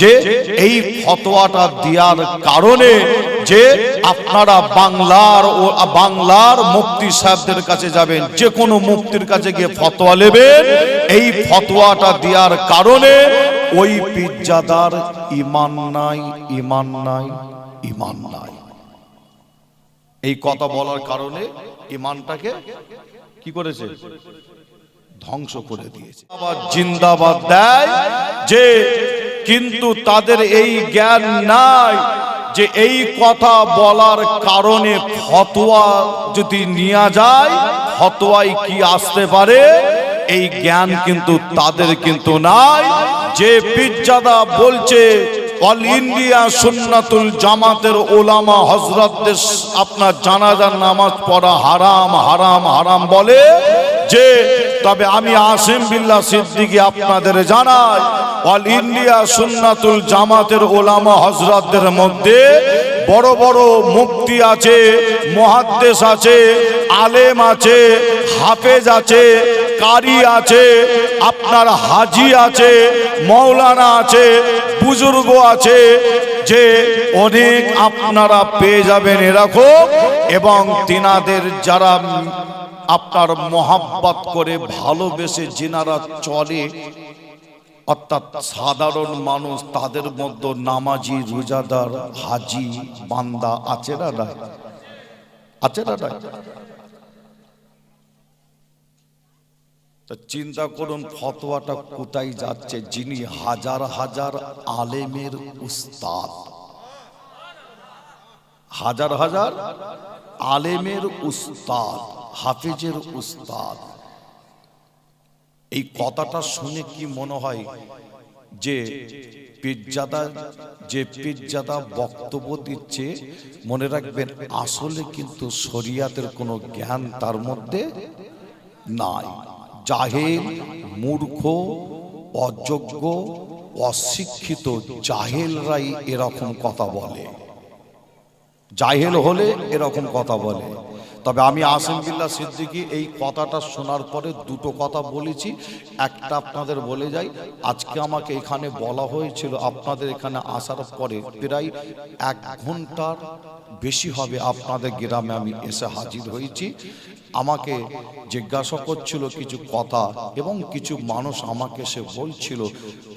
যে এই ফতোয়াটা দেওয়ার কারণে যে আপনারা বাংলার ও বাংলার মুফতি সাহেবদের কাছে যাবেন, যে কোনো মুফতির কাছে গিয়ে ফতোয়া নেবেন, এই ফতোয়াটা দেওয়ার কারণে ওই পিজ্জাদার ইমান নাই ইমান নাই ইমান নাই। এই কথা বলার কারণে ইমানটাকে কি করেছে? ধ্বংস করে দিয়েছে। আবার জিন্দাবাদ দেয় যে কিন্তু তাদের এই জ্ঞান নাই যে এই কথা বলার কারণে ফতোয়া যদি নেওয়া যায় ফতোয়ায় কি আসতে পারে? এই জ্ঞান কিন্তু তাদের কিন্তু নাই। যে পিজ্জাদা বলছে, অল ইন্ডিয়া সুন্নাতুল জামাতের ওলামা হজরতদের আপনার জানাজার নামাজ পড়া হারাম হারাম হারাম বলে যে, তবে আমি আসিম বিল্লাহ সিদ্দিকি আপনাদের জানাই, অল ইন্ডিয়া সুন্নাতুল জামাতের ওলামা হজরতদের মধ্যে বড় বড় মুক্তি আছে মহাদ্দেশ আছে, আলেম আছে, হাফেজ আছে, কারি আছে, আপনার হাজি আছে মৌলানা আছে, বুজুর্গ আছে যে অনেক আপনারা পেয়ে যাবেন এরকম এবং তিনাদের যারা আপনার মহাব্বত করে ভালোবেসে যেনারা চলে, অর্থাৎ সাধারণ মানুষ, তাদের মধ্যে নামাজি, রোজাদার, হাজি, বান্দা আছে না আছে না তা চিন্তা করুন, ফতোয়াটা কোথায় যাচ্ছে? যিনি হাজার হাজার আলেমের উস্তাদ। হাজার হাজার আলেমের উস্তাদ, হাফিজের উস্তাদ। এই কথাটা শুনে কি মনে হয় যে পিজ্জাদা যে পিজ্জাদা বক্তব্য দিচ্ছে, মনে রাখবেন আসলে কিন্তু শরিয়াতের কোনো জ্ঞান তার মধ্যে নাই। জাহেল মূর্খ অযোগ্য অশিক্ষিত জাহেলরাই এরকম কথা বলে। জাহেল হলে এরকম কথা বলে। তবে আমি আসিম বিল্লাহ সিদ্দিকি, এই কথাটা শোনার পরে দুটো কথা বলেছি। একটা আপনাদের বলে যাই, আজকে আমাকে এখানে বলা হয়েছিল আপনাদের এখানে আসার পরে প্রায় এক ঘণ্টার বেশি হবে আপনাদের গ্রামে আমি এসে হাজির হয়েছি। আমাকে জিজ্ঞাসা করছিল কিছু কথা এবং কিছু মানুষ আমাকে সে বলছিল,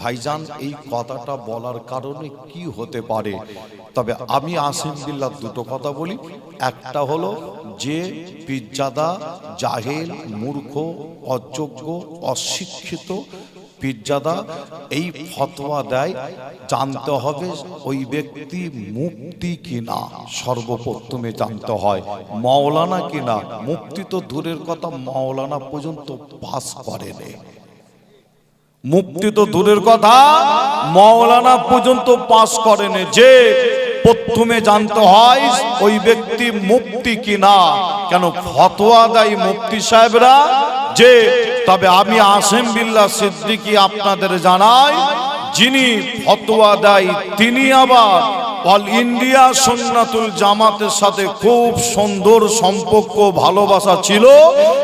ভাইজান, এই কথাটা বলার কারণে কি হতে পারে? তবে আমি আসিম দুটো কথা বলি। একটা হলো যে পিজ্জাদা জাহেল, মূর্খ, অযোগ্য, অশিক্ষিত পিজ্জাদা এই ফতোয়া দেয়, জানতে হবে ওই ব্যক্তি মুক্তি কিনা, সর্বপ্রথমে জানতে হয়, মাওলানা কিনা। মুক্তি তো দূরের কথা, মাওলানা পর্যন্ত পাস করেনি। মুক্তি তো দূরের কথা, মাওলানা পর্যন্ত পাস করেনি। যে প্রথমে জানতে হয় ওই ব্যক্তি মুক্তি কিনা। কেন ফতোয়া দেয় মুক্তি সাহেবরা? যে, তবে আমি আসেম বিল্লাহ সিদ্দিকি আপনাদের জানাই, যিনি ফতোয়া দেয় তিনি আবার অল ইন্ডিয়া সুন্নাতুল জামাতের সাথে খুব সুন্দর সম্পর্ক ভালোবাসা ছিল।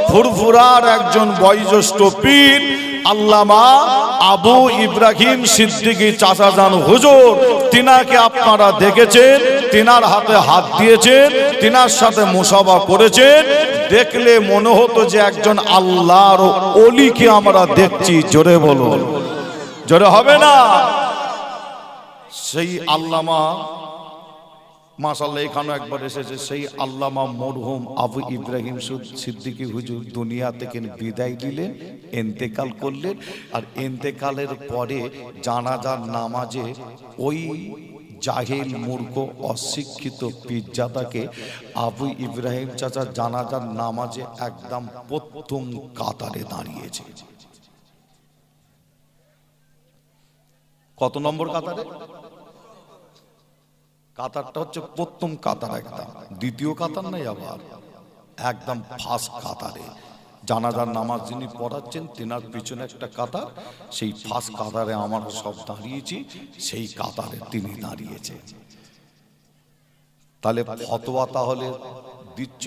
ফুরফুরার একজন বয়োজ্যেষ্ঠ পীর আল্লামা আবু ইব্রাহিম সিদ্দিকী চাচাজান হুজুর, তিনাকে আপনারা দেখেছেন, তিনার হাতে হাত দিয়েছেন, তিনার সাথে মুসাফা করেছেন। দেখলে মনে হতো যে একজন আল্লাহর অলিকে আমরা দেখছি, জোরে বলুন। জোরে হবে না? সেই আল্লামা মাসাল্লাহ এখানেও একবার এসেছে সেই আল্লামা মরহুম আবু ইব্রাহিম সুদ- সিদ্দিকী হুজুর দুনিয়া থেকে বিদায় দিলেন এন্তেকাল করলেন, আর এন্তেকালের পরে জানাজার নামাজে ওই জাহিল মূর্খ অশিক্ষিত পিজ্জাদাকে আবু ইব্রাহিম চাচা জানাজার নামাজে একদম প্রথম কাতারে দাঁড়িয়েছে। কত নম্বর কাতারে? কাতারটা হচ্ছে প্রথম কাতার একদম দ্বিতীয় কাতার নাই আবার, একদম ফার্স্ট কাতারে। জানাজার নামাজ যিনি পড়াচ্ছেন, তেনার পিছনে একটা কাতার, সেই ফার্স্ট কাতারে আমরা সব দাঁড়িয়েছি, সেই কাতারে তিনি দাঁড়িয়েছে। তাহলে ফতোয়া তাহলে দিচ্ছ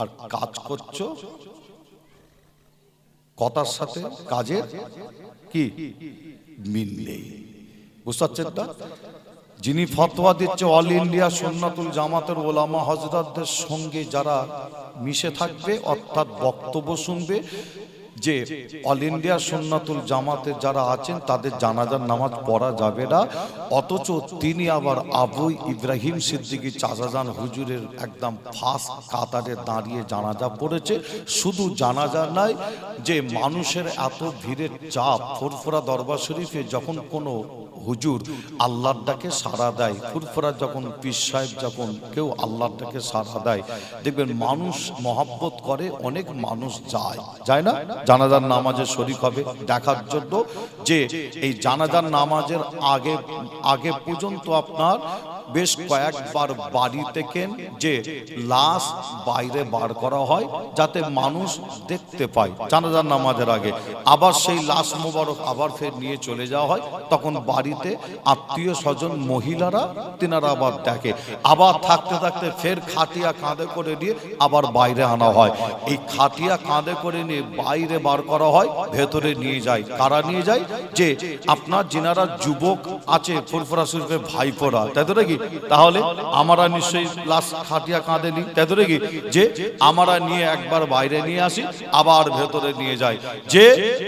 আর কাজ করছ? কথার সাথে কাজের কি মিল নেই। বুঝতে পারছেন না যিনি ফতোয়া দিচ্ছে অল ইন্ডিয়া সন্ন্যাতুল জামাতের ওলামা হজরতদের সঙ্গে যারা মিশে থাকবে, অর্থাৎ বক্তব্য শুনবে যে অল ইন্ডিয়া সুন্নাতুল জামাতে যারা আছেন, তাদের জানাজার নামাজ পড়া যাবে না। অথচ তিনি আবার আবু ইব্রাহিম সিদ্দিকী চাচাজান হুজুরের একদম ফার্স্ট কাতারে দাঁড়িয়ে জানাজা পড়েছে। শুধু জানাজা নাই যে মানুষের এত ভিড়ের চাপ ফুরফুরা দরবার শরীফে যখন কোনো হুজুর আল্লাহর ডাকে সাড়া দেয়, ফুরফুরা যখন পীর সাহেব যখন কেউ আল্লাহর ডাকে সাড়া দেয়, দেখবেন মানুষ মহাব্বত করে, অনেক মানুষ যায়। যায় না? জানাজার নামাজের শরিক হবে দেখার জন্য যে এই জানাজার নামাজের আগে আগে পর্যন্ত আপনার বেশ কয়েকবার বাড়ি থেকে যে লাশ বাইরে বার করা হয় যাতে মানুষ দেখতে পায়। জানাজার নামাজের আগে। আবার সেই লাশ মোবারক আবার ফের নিয়ে চলে যাওয়া হয়। তখন বাড়িতে আত্মীয় স্বজন মহিলারা তিনারা আবার দেখে। আবার থাকতে থাকতে ফের খাটিয়া কাঁধে করে নিয়ে আবার বাইরে আনা হয়। এই খাটিয়া কাঁধে করে নিয়ে বাইরে বার করা হয়, ভেতরে নিয়ে যায়। কারা নিয়ে যায়? যে আপনার যেনারা যুবক আছে, ফুরফুরা শরীফের ভাইপোরা। তাই তো নাকি? তাহলে আমরা নিশ্চয়ই লাশ খাটিয়া কাঁধে নিই। তাই তো নাকি? যে আমরা নিয়ে একবার বাইরে নিয়ে আসি, আবার ভেতরে নিয়ে যাই। যে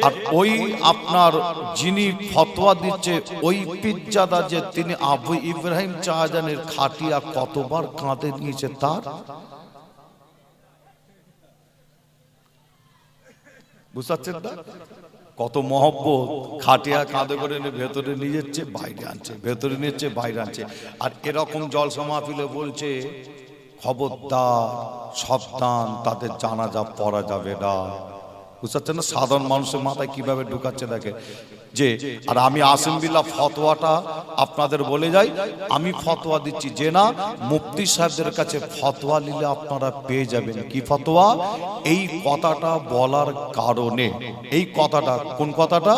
আর ওই আপনার যিনি ফতোয়া দিচ্ছে, ওই পিজ্জাদা যে তিনি আবু ইব্রাহিম চাহাজানের খাটিয়া কতবার কাঁধে নিয়েছে তার? বুঝতে পারছেন না? কত মহব্বত। খাটিয়া কাঁধে করে ভেতরে নিয়ে যাচ্ছে, বাইরে আনছে, ভেতরে নিচ্ছে বাইরে আনছে। আর এরকম জল মাহফিলে বলছে, খবরদার, সাবধান, তাদের জানা যা পড়া যাবে না। বুঝতে না? সাধারণ মানুষের মাথায় কীভাবে ঢুকাচ্ছে দেখে? যে, আর আমি আসিম বিল্লাহ ফতোয়াটা আপনাদের বলে যাই, আমি ফতোয়া দিচ্ছি। যে না, মুফতি সাহেবদের কাছে ফতোয়া নিলে আপনারা পেয়ে যাবেন। কি ফতোয়া? এই কথাটা বলার কারণে। এই কথাটা, কোন কথাটা?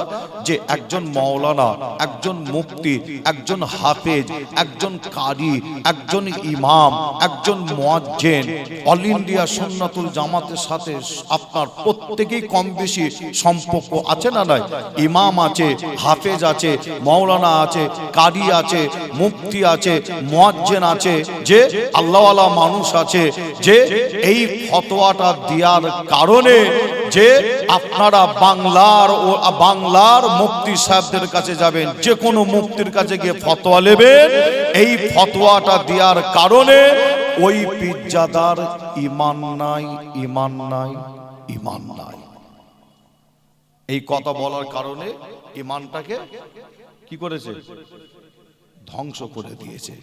যে একজন মাওলানা, একজন মুফতি, একজন হাফেজ, একজন কারি, একজন ইমাম, একজন মুয়াজ্জিন, অল ইন্ডিয়া সুন্নাতুল জামাতের সাথে আপনার প্রত্যেকেই কম বেশি সম্পর্ক আছে না নাই? ইমাম আছে, হাফেজ আছে মৌলানা আছে, কারি আছে, মুফতি আছে, মোয়াজ্জেন আছে, যে আল্লাহওয়ালা মানুষ আছে, যে এই ফতোয়াটা দেওয়ার কারণে যে আপনারা বাংলার ও বাংলার মুক্তি সাহেবদের কাছে যাবেন, যে কোনো মুফতির কাছে গিয়ে ফতোয়া নেবেন, এই ফতোয়াটা দেওয়ার কারণে ওই পিজ্জাদার ইমান নাই ইমান নাই ইমান নাই। এই কথা বলার কারণে ইমানটাকে কি করেছে? ধ্বংস করে দিয়েছে।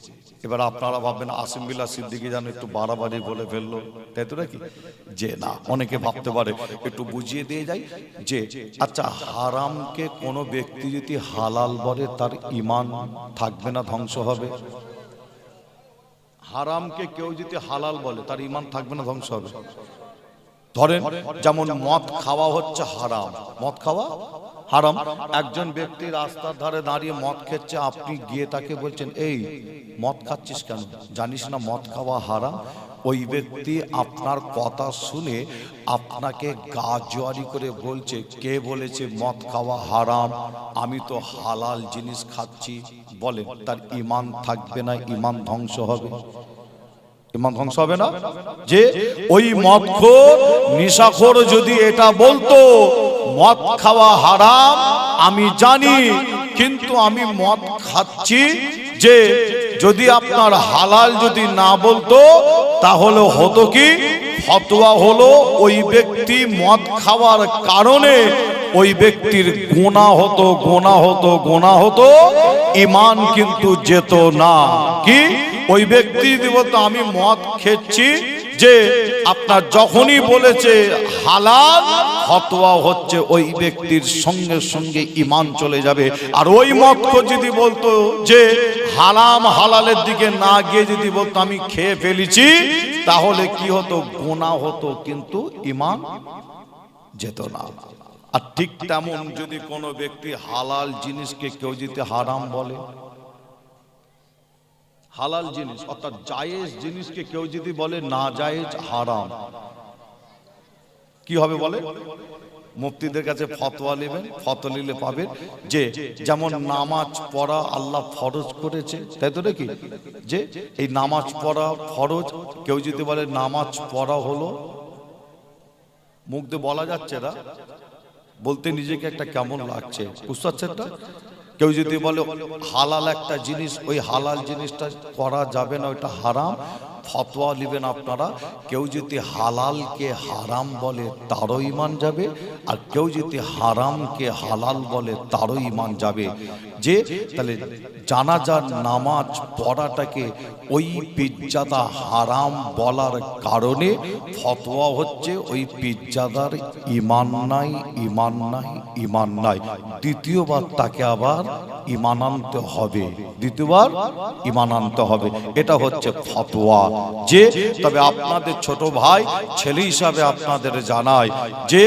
এবার আপনারা ভাববেন, আসিম বিল্লা সিদ্দিকি যেন একটু বাড়াবাড়ি বলে ফেলল। তাই তো নাকি? যে না, অনেকে ভাবতে পারে, একটু বুঝিয়ে দিয়ে যায় যে আচ্ছা হারামকে কোনো ব্যক্তি যদি হালাল বলে, তার ইমান থাকবে না, ধ্বংস হবে? হারামকে কেউ যদি হালাল বলে, তার ইমান থাকবে না, ধ্বংস হবে? ধরেন, যেমন মদ খাওয়া হচ্ছে হারাম। মদ খাওয়া? হারাম। একজন ব্যক্তি রাস্তার ধারে দাঁড়িয়ে মদ খেচ্ছে, আপনি গিয়ে তাকে বলছেন, এই, মদ খাচ্ছিস কেন? জানিস না মদ খাওয়া হারাম? ওই ব্যক্তি আপনার কথা শুনে আপনাকে গা জোয়ারি করে বলছে, কে বলেছে মদ খাওয়া হারাম? আমি তো হালাল জিনিস খাচ্ছি। বলে তার ইমান থাকবে না ইমান ধ্বংস হবে। ইমান ধ্বংস হবে না? যে ওই মদখোর নিশাখোর যদি এটা বলতো মদ খাওয়া হারাম আমি জানি কিন্তু আমি মদ খাচ্ছি যে যদি আপনার হালাল যদি না বলতো তাহলে হতো কি? ফতোয়া হলো ওই ব্যক্তি মদ খাওয়ার কারণে ওই ব্যক্তির গোনা হতো গোনা হতো গোনা হতো ইমান কিন্তু যেত না। কি? ওই ব্যক্তি বলতো, আমি মদ খেচ্ছি যে আপনার যখনই বলেছে হালাল, ফতোয়া হচ্ছে ওই ব্যক্তির সঙ্গে সঙ্গে ইমান চলে যাবে। আর ওই মত যদি বলতো যে হালাম হালালের দিকে না গিয়ে যদি বলতো, আমি খেয়ে ফেলেছি, তাহলে কি হতো? গোনা হতো, কিন্তু ইমান যেত না। আর ঠিক তেমন যদি কোনো ব্যক্তি হালাল জিনিসকে কেউ যদি হারাম বলে, হালাল জিনিস অর্থাৎ জায়েজ জিনিসকে কেউ যদি বলে, না জায়েজ, হারাম, কি হবে বলে? মুফতিদের কাছে ফতোয়া নেবেন, ফতোয়া নিলে পাবেন যে, যেমন নামাজ পড়া আল্লাহ ফরজ করেছে, তাই তো নাকি? যে, এই নামাজ পড়া ফরজ, কেউ যদি বলে, নামাজ পড়া হলো, মুখ দিয়ে বলা যাচ্ছে না? বলতে নিজেকে একটা কেমন লাগছে? বুঝতে পারছেন না কেউ যদি বলে, হালাল একটা জিনিস, ওই হালাল জিনিসটা করা যাবে না, ওইটা হারাম। ফতোয়া নেবেন আপনারা, কেউ যদি হালালকে হারাম বলে তারও ইমান যাবে, আর কেউ যদি হারামকে হালাল বলে তারও ইমান যাবে। যে, তাহলে জানাজার নামাজ পড়াটাকে ওই পিজ্জাদা হারাম বলার কারণে ফতোয়া হচ্ছে ওই পিজ্জাদার ইমান নাই ইমান নাই ইমান নাই। দ্বিতীয়বার তাকে আবার ইমান আনতে হবে। দ্বিতীয়বার ইমান আনতে হবে। এটা হচ্ছে ফতোয়া। যে, তবে আপনাদের ছোট ভাই, ছেলে হিসাবে আপনাদের জানায় যে,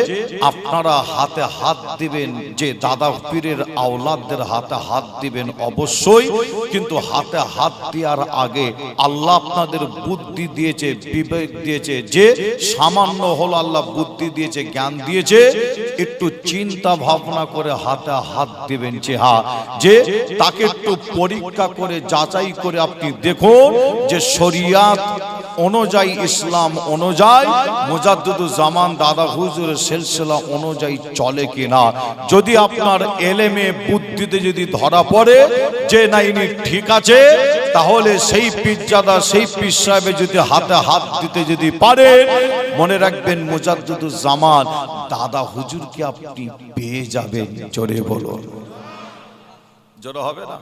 আপনারা হাতে হাত দিবেন, যে দাদা পীরের আওলাদদের হাতে হাত দিবেন অবশ্যই, কিন্তু হাতে হাত দেওয়ার আগে আল্লাহ আপনাদের বুদ্ধি দিয়েছে, বিবেক দিয়েছে, যে সামান্য হল আল্লাহ বুদ্ধি দিয়েছে, জ্ঞান দিয়েছে, একটু চিন্তা ভাবনা করে হাতে হাত দিবেন যে হা যে তাকে একটু পরীক্ষা করে, যাচাই করে আপনি দেখুন যে শরিয়াত অনুযায়ী ইসলাম অনুযায়ী মুজাদ্দুদুল জামান দাদা হুজুরের সিলসিলা অনুযায়ী চলে কিনা। যদি আপনার এলেমে বুদ্ধিতে যদি ধরা পড়ে, যে না ইনি ঠিক আছে, তাহলে সেই পিজ্জাদা সেই পীর সাহেবে যদি হাতে হাত দিতে যদি পারে, মনে রাখবেন মুজাদ্দুদুল জামান দাদা হুজুরকে আপনি পেয়ে যাবেন। জোরে বলুন। জোরে হবে না?